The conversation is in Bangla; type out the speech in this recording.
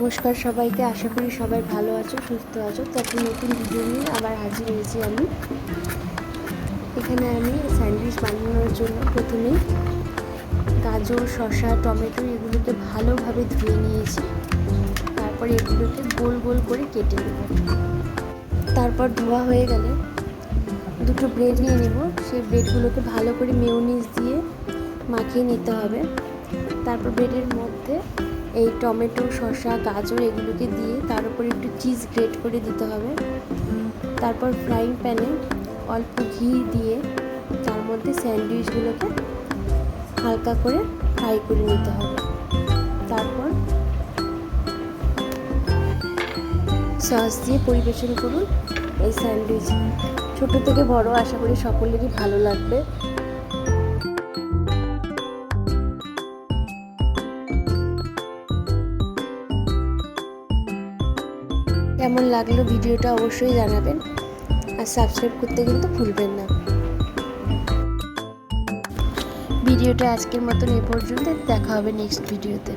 নমস্কার সবাইকে, আশা করি সবাই ভালো আছো, সুস্থ আছো। তো একটা নতুন ভিডিও নিয়ে আবার হাজির হয়েছি আমি। এখানে আমি স্যান্ডউইচ বানানোর জন্য প্রথমেই গাজর, শসা, টমেটো এগুলোকে ভালোভাবে ধুয়ে নিয়েছি। তারপর এগুলোকে গোল গোল করে কেটে নেব। তারপর ধোয়া হয়ে গেলে দুটো ব্রেড নিয়ে নেব। সেই ব্রেডগুলোকে ভালো করে মেয়োনিজ দিয়ে মাখিয়ে নিতে হবে। তারপর ব্রেডের মধ্যে এই টমেটো, শসা, গাজর এগুলোকে দিয়ে তার উপর একটু চিজ গ্রেট করে দিতে হবে। তারপর ফ্রাইং প্যানে অল্প ঘি দিয়ে তার মধ্যে স্যান্ডউইচগুলোকে হালকা করে ফ্রাই করে নিতে হবে। তারপর সস দিয়ে পরিবেশন করুন এই স্যান্ডউইচ ছোট থেকে বড় আশা করি সকলেরই ভালো লাগবে। কেমন লাগল ভিডিওটা অবশ্যই জানাবেন আর সাবস্ক্রাইব করতে কিন্তু ভুলবেন না। ভিডিওটা আজকের মতন এ পর্যন্ত, দেখা হবে নেক্সট ভিডিওতে।